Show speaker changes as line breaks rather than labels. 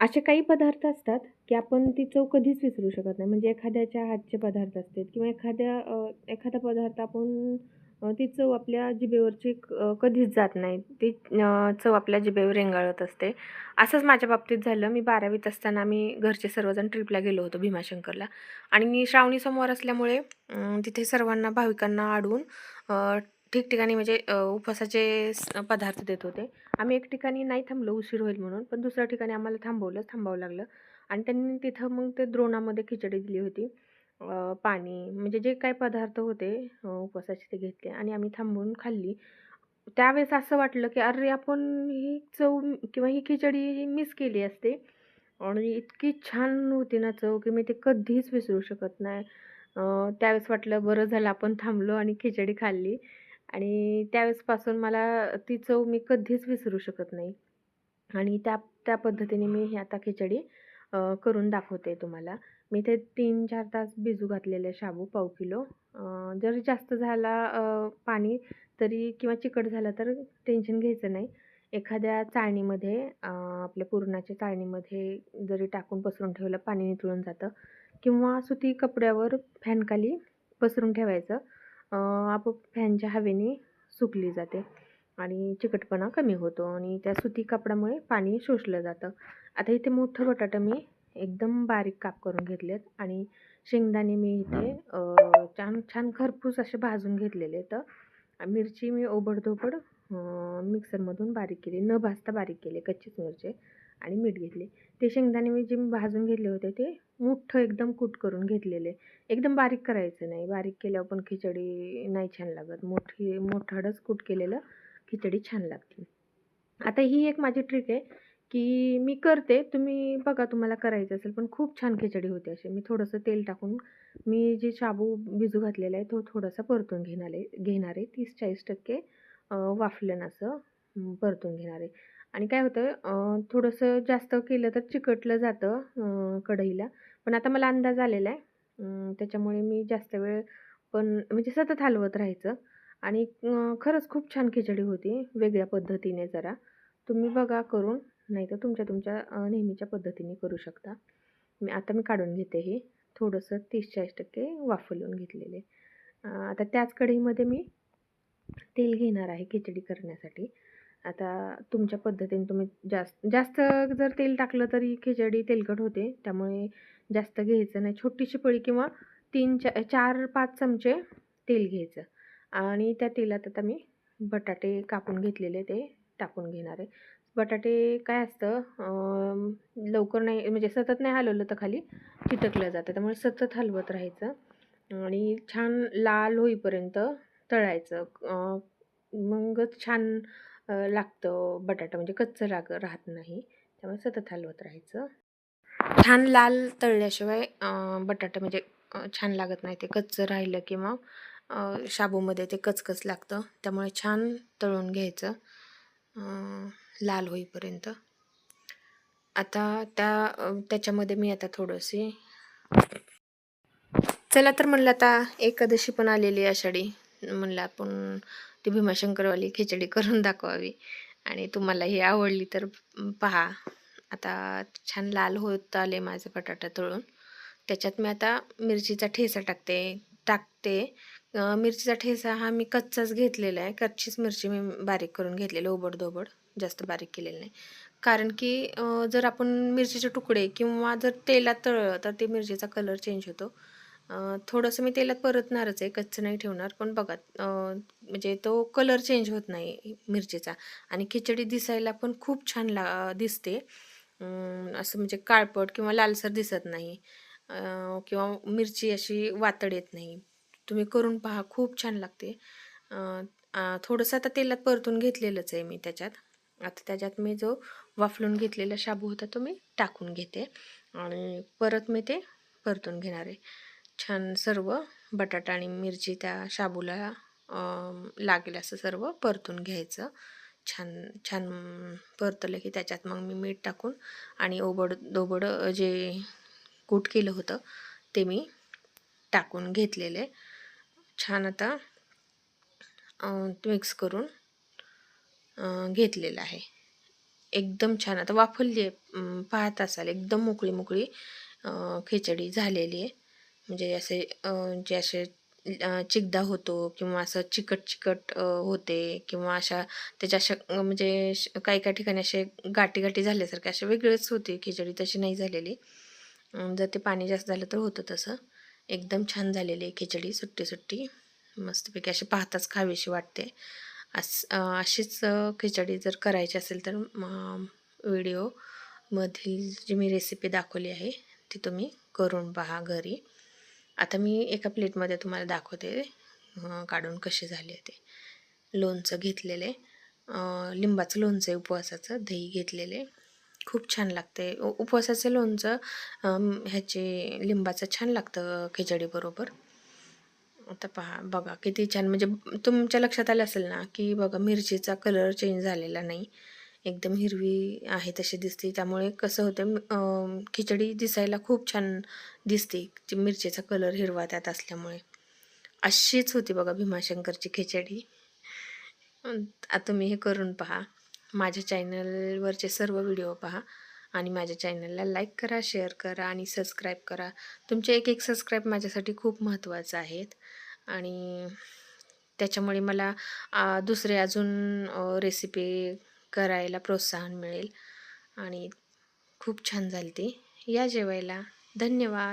असे काही पदार्थ असतात की आपण ती चव कधीच विसरू शकत नाही. म्हणजे एखाद्याच्या हातचे पदार्थ असतात किंवा एखाद्या एखादा पदार्थ आपण ती चव आपल्या जिभेवरची क- कधीच जात नाही. ती चव आपल्या जिभेवर रेंगाळत असते. असंच माझ्या बाबतीत झालं. मी बारावीत असताना आम्ही घरचे सर्वजण ट्रिपला गेलो होतो भीमाशंकरला. आणि श्रावणी समोर असल्यामुळे तिथे सर्वांना भाविकांना आडून ठिकठिकाणी म्हणजे उपवासाचे पदार्थ देत होते. आम्ही एक ठिकाणी नाही थांबलो उशीर होईल म्हणून पण दुसऱ्या ठिकाणी आम्हाला थांबवलं थांबावं लागलं. आणि त्यांनी तिथं मग ते द्रोणामध्ये खिचडी दिली होती. पाणी म्हणजे जे काही पदार्थ होते उपवासाचे ते घेतले आणि आम्ही थांबून खाल्ली. त्यावेळेस असं वाटलं की अरे आपण ही चव किंवा ही खिचडी मिस केली असते. आणि इतकी छान होती ना चव की मी ते कधीच विसरू शकत नाही. त्यावेळेस वाटलं बरं झालं आपण थांबलो आणि खिचडी खाल्ली. आणि त्यावेळेसपासून मला ती चव मी कधीच विसरू शकत नाही. आणि त्या त्या पद्धतीने मी ही आता खिचडी करून दाखवते तुम्हाला. मी ते तीन चार तास भिजू घातलेले शाबू पाव किलो. जर जास्त झाला पाणी तरी किंवा चिकट झाला तर टेन्शन घ्यायचं नाही. एखाद्या चाळणीमध्ये आपल्या पुरणाच्या चाळणीमध्ये जरी टाकून पसरून ठेवलं पाणी निथळून जातं. किंवा सुती कपड्यावर फॅनखाली पसरून ठेवायचं. आपोआप फॅनच्या हवेने सुकली जाते आणि चिकटपणा कमी होतो आणि त्या सुती कापडामुळे पाणी शोषलं जातं. आता इथे मोठं बटाटा मी एकदम बारीक काप करून घेतलेत आणि शेंगदाणे मी इथे छान छान खरपूस असे भाजून घेतलेले तर मिरची मी ओबडधोबड मिक्सरमधून बारीक केली. न भाजता बारीक केले कच्चीच मिरची. आणि मीठ घेतले. ते शेंगदाणे मी जे मी भाजून घेतले होते ते मोठं एकदम कूट करून घेतलेले. एकदम बारीक करायचं नाही. बारीक केल्यावर पण खिचडी नाही छान लागत. मोठी मोठाडच कूट केलेलं खिचडी छान लागते. आता ही एक माझी ट्रिक आहे की मी करते. तुम्ही बघा तुम्हाला करायचं असेल पण खूप छान खिचडी होते अशी. मी थोडंसं तेल टाकून मी जे शाबू भिजू घातलेला आहे तो थोडासा परतून घेणार आहे घेणार आहे. तीस चाळीस टक्के अं, वाफलन असं परतून घेणार आहे. आणि काय होतं थोडंसं जास्त केलं तर चिकटलं जातं कढईला. पण आता मला अंदाज आलेला आहे. त्याच्यामुळे मी जास्त वेळ पण म्हणजे सतत हलवत राहायचं. आणि खरंच खूप छान खिचडी होती वेगळ्या पद्धतीने जरा. तुम्ही बघा करून नाही तर तुमच्या तुमच्या नेहमीच्या पद्धतीने करू शकता. मी आता मी काढून घेते हे. थोडंसं तीस चाळीस टक्के वाफलून घेतलेले. आता त्याच कढईमध्ये मी तेल घेणार आहे खिचडी करण्यासाठी. आता तुमच्या पद्धतीने तुम्ही जास्त जास्त जर तेल टाकलं तरी खिचडी तेलकट होते. त्यामुळे जास्त घ्यायचं नाही. छोटीशी पळी किंवा तीन चा चार पाच चमचे तेल घ्यायचं. आणि त्या तेलात आता मी बटाटे कापून घेतलेले ते टाकून घेणार आहे. बटाटे काय असतं लवकर नाही म्हणजे सतत नाही हलवलं तर खाली चिटकलं जातं. त्यामुळे सतत हलवत राहायचं. आणि छान लाल होईपर्यंत तळायचं. मग मगच छान लागतं बटाटा म्हणजे कच्चं लाग राहत नाही. त्यामुळे सतत हलवत राहायचं. छान लाल तळल्याशिवाय बटाटा म्हणजे छान लागत नाही. ते कच्चं राहिलं किंवा मग शाबूमध्ये ते कचकच लागतं. त्यामुळे छान तळून घ्यायचं. लाल होईपर्यंत. आता त्या त्याच्यामध्ये मी आता थोडंशी चला तर म्हणलं आता एकादशी पण आलेली आहे आषाढी. म्हणलं आपण ती भीमाशंकरवाली खिचडी करून दाखवावी. आणि तुम्हाला ही आवडली तर पहा. आता छान लाल होत आले माझे बटाटा तळून. त्याच्यात मी आता मिरचीचा ठेसा टाकते टाकते. मिरचीचा ठेसा हा मी कच्चाच घेतलेला आहे. कच्चीच मिरची मी बारीक करून घेतलेली ओबड जास्त बारीक केलेली नाही. कारण की जर आपण मिरचीचे तुकडे किंवा जर तेलात तळलं तर ते मिरचीचा कलर चेंज होतो. थोडंसं मी तेलात परतणारच आहे कच्चं नाही ठेवणार. पण बघा म्हणजे तो कलर चेंज होत नाही मिरचीचा. आणि खिचडी दिसायला पण खूप छान ला दिसते. असं म्हणजे काळपट किंवा लालसर दिसत नाही. किंवा मिरची अशी वातड येत नाही. तुम्ही करून पहा खूप छान लागते. थोडंसं आता तेलात परतून घेतलेलंच आहे मी त्याच्यात. आता त्याच्यात मी जो वाफलून घेतलेला शाबू होता तो मी टाकून घेते. आणि परत मी ते परतून घेणार आहे. छान सर्व बटाटा आणि मिरची त्या शाबूला लागेल असं सर्व परतून घ्यायचं. छान छान परतलं की त्याच्यात मग मी मीठ टाकून आणि ओबड दोबड जे कूट केलं होतं ते मी टाकून घेतलेले. छान आता मिक्स करून घेतलेलं आहे. एकदम छान आता वाफलली आहे पाहत असाल एकदम मोकळी मोकळी खिचडी झालेली आहे म्हणजे असे जे असे चिकदा होतो किंवा असं चिकट चिकट होते किंवा अशा त्याच्या अशा म्हणजे श- काही काही ठिकाणी असे गाठी गाठी झाल्यासारखे असे वेगळेच होते खिचडी तशी नाही झालेली. जर ते पाणी जास्त झालं तर होतं तसं. एकदम छान झालेली आहे खिचडी सुट्टी सुट्टी मस्तपैकी अशी पाहताच खावीशी वाटते. अस अशीच खिचडी जर करायची असेल तर व्हिडिओमधील जी मी रेसिपी दाखवली आहे ती तुम्ही करून पहा घरी. आता मी एका प्लेटमध्ये तुम्हाला दाखवते काढून कशी झाली आहे ते. लोणचं घेतलेले लिंबाचं लोणचं आहे उपवासाचं दही घेतलेले. खूप छान लागते. उ- उपवासाचं लोणचं ह्याचे लिंबाचं छान लागतं खिचडीबरोबर. आता पहा बघा किती छान. म्हणजे तुमच्या लक्षात आलं असेल ना की बघा मिरचीचा कलर चेंज झालेला नाही. एकदम हिरवी आहे तशी दिसते. त्यामुळे कसं होतं खिचडी दिसायला खूप छान दिसते. ती मिरचीचा कलर हिरवा त्यात असल्यामुळे. अशीच होती बघा भीमाशंकरची खिचडी. आता तुम्ही हे करून पहा. माझ्या चॅनलवरचे सर्व व्हिडिओ पहा आणि माझ्या चॅनलला लाईक करा शेअर करा आणि सबस्क्राईब करा. तुमचे एक एक सबस्क्राईब माझ्यासाठी खूप महत्त्वाचं आहेत. आणि त्याच्यामुळे मला दुसरे अजून रेसिपी करायला प्रोत्साहन मिळेल. आणि खूप छान झाली ती. या जेवायला धन्यवाद.